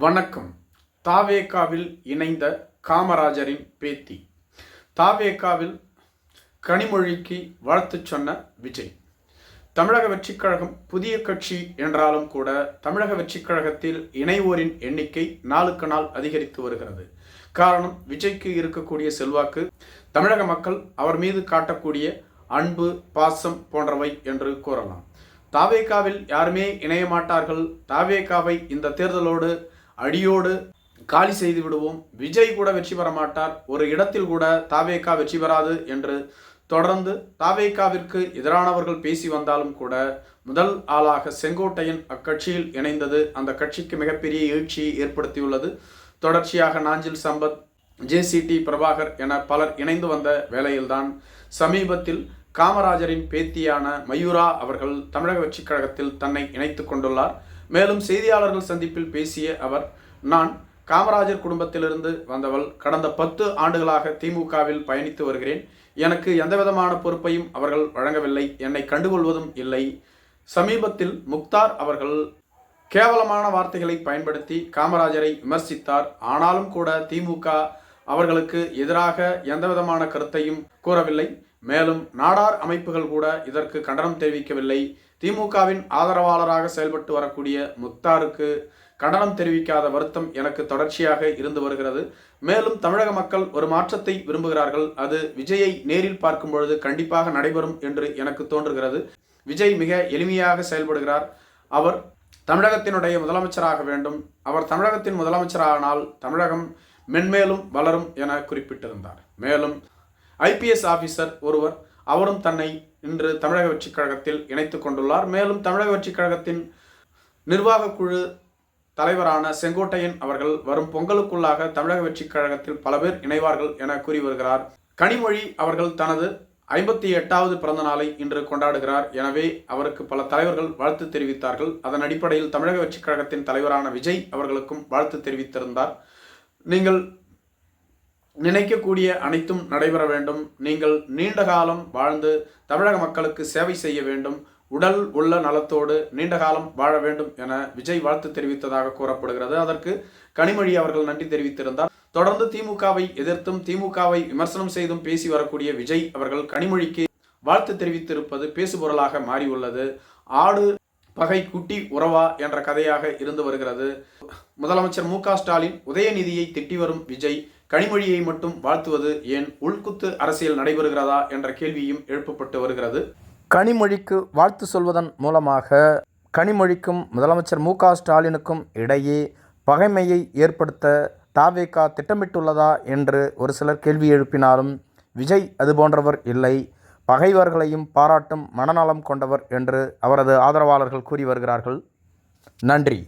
வணக்கம். தாவேகாவில் இணைந்த காமராஜரின் பேத்தி. தாவேகாவில் கனிமொழிக்கு வாழ்த்து சொன்ன விஜய். தமிழக வெற்றிக் கழகம் புதிய கட்சி என்றாலும் கூட தமிழக வெற்றிக் கழகத்தில் இணைவோரின் எண்ணிக்கை நாளுக்கு நாள் அதிகரித்து வருகிறது. காரணம் விஜய்க்கு இருக்கக்கூடிய செல்வாக்கு தமிழக மக்கள் அவர் மீது காட்டக்கூடிய அன்பு பாசம் போன்றவை என்று கூறலாம். தாவேகாவில் யாருமே இணைய மாட்டார்கள். தாவேகாவை இந்த தேர்தலோடு அடியோடு காலி செய்து விடுவோம். விஜய் கூட வெற்றி பெற மாட்டார். ஒரு இடத்தில் கூட தாவேக்கா வெற்றி பெறாது என்று தொடர்ந்து தாவேகாவிற்கு எதிரானவர்கள் பேசி வந்தாலும் கூட முதல் ஆளாக செங்கோட்டையன் அக்கட்சியில் இணைந்தது. அந்த கட்சிக்கு மிகப்பெரிய எழுச்சியை ஏற்படுத்தியுள்ளது. தொடர்ச்சியாக நாஞ்சில் சம்பத் ஜேசிடி பிரபாகர் என பலர் இணைந்து வந்த வேளையில்தான் சமீபத்தில் காமராஜரின் பேத்தியான மயூரா அவர்கள் தமிழக வெற்றிக் கழகத்தில் தன்னை இணைத்து கொண்டுள்ளார். மேலும் செய்தியாளர்கள் சந்திப்பில் பேசிய அவர் நான் காமராஜர் குடும்பத்திலிருந்து வந்தவள் கடந்த பத்து ஆண்டுகளாக திமுகவில் பயணித்து வருகிறேன். எனக்கு எந்தவிதமான பொறுப்பையும் அவர்கள் வழங்கவில்லை. என்னை கண்டுகொள்வதும் இல்லை. சமீபத்தில் முக்தார் அவர்கள் கேவலமான வார்த்தைகளை பயன்படுத்தி காமராஜரை விமர்சித்தார். ஆனாலும் கூட திமுக அவர்களுக்கு எதிராக எந்தவிதமான கருத்தையும் கூறவில்லை. மேலும் நாடார் அமைப்புகள் கூட இதற்கு கண்டனம் தெரிவிக்கவில்லை. திமுகவின் ஆதரவாளராக செயல்பட்டு வரக்கூடிய முக்தாருக்கு கண்டனம் தெரிவிக்காத வருத்தம் எனக்கு தொடர்ச்சியாக இருந்து வருகிறது. மேலும் தமிழக மக்கள் ஒரு மாற்றத்தை விரும்புகிறார்கள். அது விஜயை நேரில் பார்க்கும் பொழுது கண்டிப்பாக நடைபெறும் என்று எனக்கு தோன்றுகிறது. விஜய் மிக எளிமையாக செயல்படுகிறார். அவர் தமிழகத்தினுடைய முதலமைச்சராக வேண்டும். அவர் தமிழகத்தின் முதலமைச்சரானால் தமிழகம் மென்மேலும் வளரும் என குறிப்பிட்டிருந்தார். மேலும் ஐபிஎஸ் ஆபீசர் ஒருவர் அவரும் தன்னை இன்று தமிழக வெற்றிக் கழகத்தில் இணைத்து கொண்டுள்ளார். மேலும் தமிழக வெற்றிக் கழகத்தின் நிர்வாக குழு தலைவரான செங்கோட்டையன் அவர்கள் வரும் பொங்கலுக்குள்ளாக தமிழக வெற்றிக் கழகத்தில் பல பேர் இணைவார்கள் என கூறி வருகிறார். கனிமொழி அவர்கள் தனது ஐம்பத்தி எட்டாவது பிறந்த நாளை இன்று கொண்டாடுகிறார். எனவே அவருக்கு பல தலைவர்கள் வாழ்த்து தெரிவித்தார்கள். அதன் அடிப்படையில் தமிழக வெற்றிக் கழகத்தின் தலைவரான விஜய் அவர்களுக்கும் வாழ்த்து தெரிவித்திருந்தார். நீங்கள் நினைக்கக்கூடிய அனைத்தும் நடைபெற வேண்டும். நீங்கள் நீண்ட காலம் வாழ்ந்து தமிழக மக்களுக்கு சேவை செய்ய வேண்டும். உடல் உள்ள நலத்தோடு நீண்ட காலம் வாழ வேண்டும் என விஜய் வாழ்த்து தெரிவித்ததாக கூறப்படுகிறது. அதற்கு கனிமொழி அவர்கள் நன்றி தெரிவித்திருந்தார். தொடர்ந்து திமுகவை எதிர்த்தும் திமுகவை விமர்சனம் செய்தும் பேசி வரக்கூடிய விஜய் அவர்கள் கனிமொழிக்கு வாழ்த்து தெரிவித்திருப்பது பேசுபொருளாக மாறியுள்ளது. ஆடு பகை குட்டி உறவா என்ற கதையாக இருந்து வருகிறது. முதலமைச்சர் மு ஸ்டாலின் உதயநிதியை திட்டி வரும் விஜய் கனிமொழியை மட்டும் வாழ்த்துவது ஏன் உள்குத்து அரசியல் நடைபெறுகிறதா என்ற கேள்வியும் எழுப்பப்பட்டு வருகிறது. கனிமொழிக்கு வாழ்த்து சொல்வதன் மூலமாக கனிமொழிக்கும் முதலமைச்சர் மு க ஸ்டாலினுக்கும் இடையே பகைமையை ஏற்படுத்த தாவேகா திட்டமிட்டுள்ளதா என்று ஒரு சிலர் கேள்வி எழுப்பினாலும் விஜய் அது போன்றவர் இல்லை. பகைவர்களையும் பாராட்டும் மனநலம் கொண்டவர் என்று அவரது ஆதரவாளர்கள் கூறி வருகிறார்கள். நன்றி.